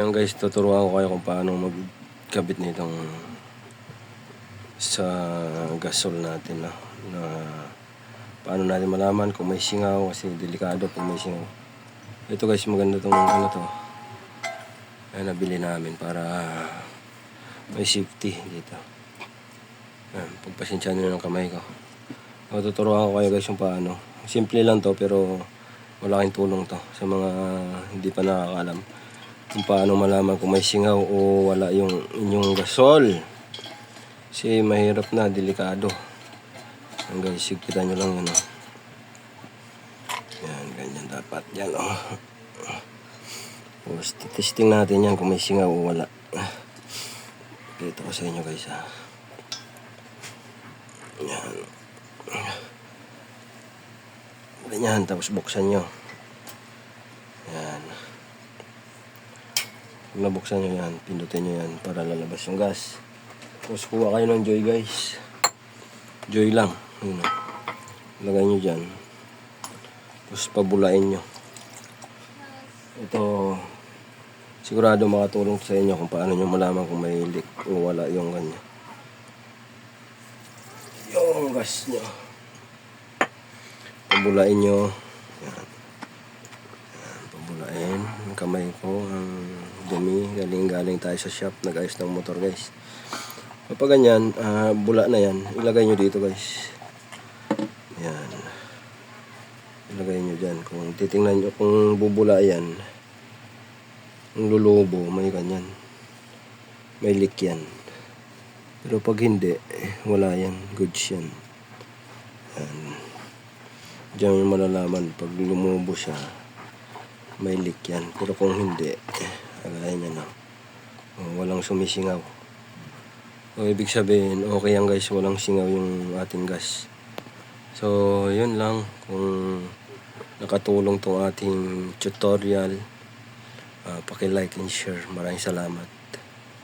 Ngayon guys, tuturuan ko kayo kung paano magkabit nitong sa gasol natin na, na paano natin malaman kung may singaw kasi delikado kung may singaw. Ito guys, maganda tong ano to. Ay nabili namin para may safety dito. Ayan, pagpasensya nyo ng kamay ko. O, tuturuan ko kayo guys yung paano. Simple lang to pero malaking tulong to sa mga hindi pa nakakalam kung paano malaman kung may singaw o wala yung inyong gasol. Kasi mahirap na, delikado. Yan guys, sigpitan nyo lang. Oh. Yan, ganyan dapat. Yan, oh. Tapos, testing natin yan kung may singaw o wala. Dito ko sa inyo guys, ha. Yan. Ganyan, tapos buksan nyo. Pag nabuksan nyo yan, pindutin nyo yan para lalabas yung gas. Tapos kuha kayo ng joy guys. Joy lang. Yun. Lagay nyo dyan. Tapos pabulain nyo. Ito, sigurado makatulong sa inyo kung paano nyo malaman kung may leak o wala yung ganyan. Yung gas nyo. Pabulain nyo. Yan. Yan, pabulain. Kamay ko, dumi. Galing-galing tayo sa shop. Nag-ayos ng motor guys. Kapag ganyan, ah, bula na yan, ilagay nyo dito guys. Yan. Ilagay nyo dyan. Kung titingnan nyo, kung bubula yan, ang lulubo, may ganyan. May leak yan. Pero pag hindi, eh, wala yan. Goods yan. Yan. Diyan yung malalaman. Pag lumubo siya, may leak yan. Pero kung hindi, kagaya niya na. Oh, walang sumisingaw. So, ibig sabihin, okay yan guys, walang singaw yung ating gas. So, yun lang. Kung nakatulong tong ating tutorial, uh, paki-like and share. Maraming salamat.